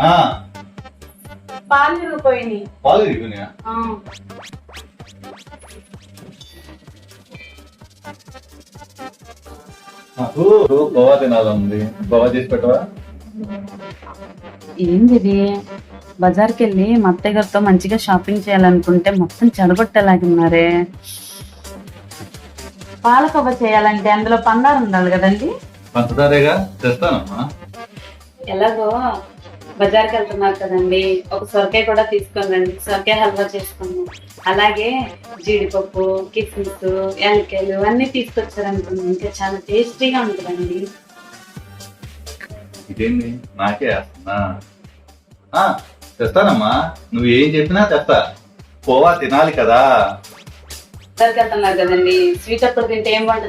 ఆ, పాలు విరిగిపోయినాయి. పాలు తిరిగినాయా ఆ, నాకు గోవా తినాలంది గోవా చేసి పెట్టవా? ఏంది బజార్కి వెళ్ళి మా అత్తయ్య గారితో మంచిగా షాపింగ్ చేయాలనుకుంటే మొత్తం చెడగొట్టేలాగున్నారే పాలకోవ చేయాలంటే అందులో పందారు ఉండాలి కదండి? పంచదారేగా? తెస్తానమ్మా. ఎలాగో బజార్కి వెళ్తున్నారు కదండి. ఒక సొరకాయ కూడా తీసుకొని రండి. సొరకాయ హల్వా చేసుకుందాం. అలాగే జీడిపప్పు కిస్మిస్ యాలక్కాయలు అన్నీ తీసుకొచ్చారనుకోండి. ఇంకా చాలా టేస్టీగా ఉంటుందండి. ఇదేంది? నాకే వేస్తున్నా. తెస్తానమ్మా. నువ్వు ఏం చెప్పినా తెస్తా. కోవా తినాలి కదా. బజార్కి వెళ్తున్నారు కదండి. స్వీట్ అప్పుడు తింటే ఏం వంట